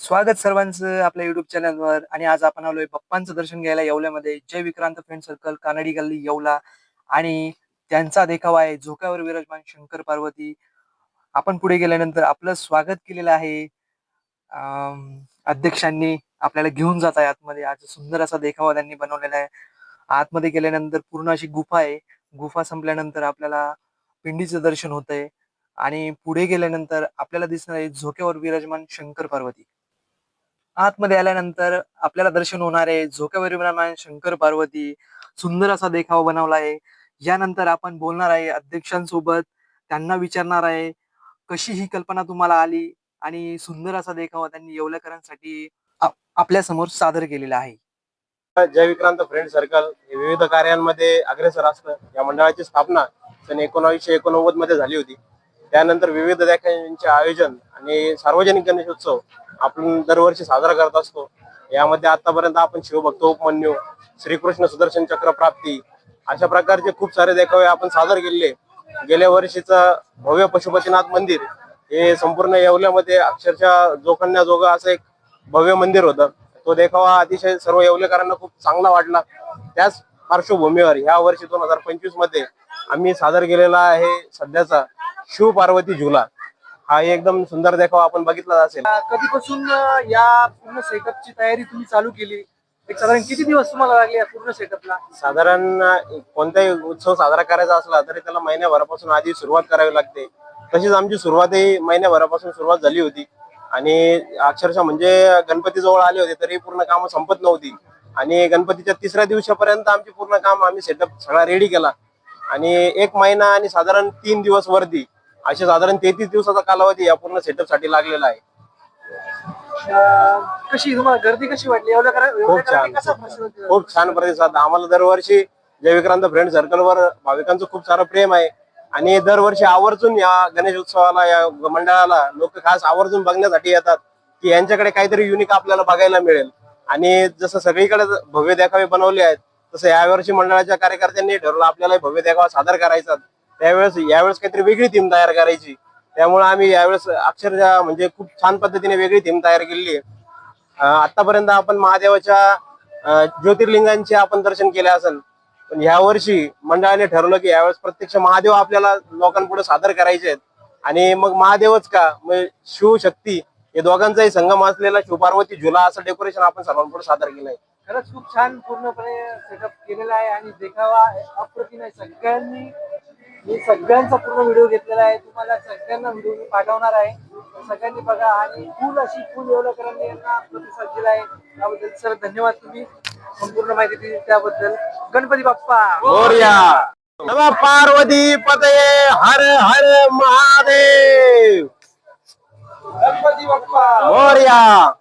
स्वागत सर्वांचं आपल्या युट्यूब चॅनलवर आणि आज आपण आलोय बाप्पांचं दर्शन घ्यायला येवल्यामध्ये. Jai Vikrant friend circle Kanadi Galli Yeola. आणि त्यांचा देखावा आहे झोक्यावर विराजमान शंकर पार्वती. आपण पुढे गेल्यानंतर आपलं स्वागत केलेलं आहे. अध्यक्षांनी आपल्याला घेऊन जात आहे आतमध्ये. आज सुंदर असा देखावा त्यांनी बनवलेला आहे. आतमध्ये गेल्यानंतर पूर्ण अशी गुफा आहे. गुफा संपल्यानंतर आपल्याला पिंडीचं दर्शन होतंय. आणि पुढे गेल्यानंतर आपल्याला दिसणार आहे झोक्यावर विराजमान शंकर पार्वती. आतमध्ये आल्यानंतर आपल्याला दर्शन होणार आहे. झोक्यावर विराजमान शंकर पार्वती सुंदर असा देखावा बनवला आहे. यानंतर आपण बोलणार आहे अध्यक्षांसोबत. त्यांना विचारणार आहे कशी ही कल्पना तुम्हाला आली? आणि सुंदर असा देखावा त्यांनी येवलेकरांसाठी आपल्यासमोर सादर केलेला आहे. Jai Vikrant friend circle. हे विविध कार्यांमध्ये अग्रेसर असतं या मंडळाची स्थापना सन एकोणावीसशे एकोणनव्वदमध्ये झाली होती. त्यानंतर विविध देखाव्यांचे आयोजन आणि सार्वजनिक गणेशोत्सव आपण दरवर्षी साजरा करत असतो. यामध्ये आतापर्यंत आपण शिवभक्त उपमन्यू श्रीकृष्ण सुदर्शन चक्र प्राप्ती अशा प्रकारचे खूप सारे देखावे आपण सादर केले. गेल्या वर्षीचं भव्य पशुपतीनाथ मंदिर हे संपूर्ण येवल्यामध्ये अक्षरशः जोखण्याजोगं असं एक भव्य मंदिर होतं. तो देखावा अतिशय सर्व येवलेकरांना खूप चांगला वाटला. त्याच पार्श्वभूमीवर ह्या वर्षी दोन हजार पंचवीसमध्ये आम्ही सादर केलेला आहे सध्याचा शिव पार्वती झुला. हा एकदम सुंदर देखावा आपण बघितला असेल. कधीपासून या पूर्ण सेटअपची तयारी तुम्ही चालू केली? एक साधारण किती दिवस तुम्हाला लागले पूर्ण सेटअपला? साधारण कोणताही उत्सव साजरा करायचा असला तरी त्याला महिन्याभरापासून आधी सुरुवात करावी लागते. तशीच आमची सुरुवातही महिन्याभरापासून सुरुवात झाली होती. आणि अक्षरशः म्हणजे गणपती जवळ आले होते तरी पूर्ण काम संपत नव्हती. आणि गणपतीच्या तिसऱ्या दिवसापर्यंत आमची पूर्ण काम आम्ही सेटअप सगळा रेडी केला. आणि एक महिना आणि साधारण तीन दिवस वरती असे साधारण तेहतीस दिवसाचा कालावधी या पूर्ण सेटअपसाठी लागलेला आहे. कशी तुम्हाला गर्दी कशी वाटली? एवढ्या करा- एवढ्या खूप छान. कसा प्रतिसाद दिला? खूप छान प्रतिसाद. आम्हाला दरवर्षी जय विक्रांत फ्रेंड सर्कलवर भाविकांचं खूप सारं प्रेम आहे. आणि दरवर्षी आवर्जून या गणेश उत्सवाला या मंडळाला लोक खास आवर्जून बघण्यासाठी येतात की यांच्याकडे काहीतरी युनिक आपल्याला बघायला मिळेल. आणि जसं सगळीकडे भव्य देखावे बनवले आहेत तसं यावर्षी मंडळाच्या कार्यकर्त्यांनी ठरवलं आपल्याला भव्य देखावा सादर करायचा त्यावेळेस यावेळेस काहीतरी वेगळी थीम तयार करायची. त्यामुळे आम्ही यावेळेस अक्षरशः म्हणजे खूप छान पद्धतीने वेगळी थीम तयार केली आहे. आतापर्यंत आपण महादेवाच्या ज्योतिर्लिंगांचे आपण दर्शन केले असेल पण ह्या वर्षी मंडळाने ठरवलं की यावेळेस प्रत्यक्ष महादेव आपल्याला लोकांपुढे सादर करायचे आहेत. आणि मग महादेवच का? मग शिवशक्ती हे दोघांचाही संगम असलेला शिवपार्वती झुला असं डेकोरेशन आपण सर्वांपुढे सादर केलंय. खरंच खूप छान पूर्णपणे सेटअप केलेला आहे आणि देखावा अप्रतिम आहे. सगळ्यांनी मी सगळ्यांचा पूर्ण व्हिडिओ घेतलेला आहे. तुम्हाला सगळ्यांना व्हिडिओ मी पाठवणार आहे. सगळ्यांनी बघा आणि फुल अशी फुल एवढं यांना प्रतिसाद दिला आहे. त्याबद्दल सर धन्यवाद तुम्ही. संपूर्ण माहिती दिली त्याबद्दल. गणपती बाप्पा! पार्वती पतये! हर हर महादेव! गणपती बाप्पा! मोरया!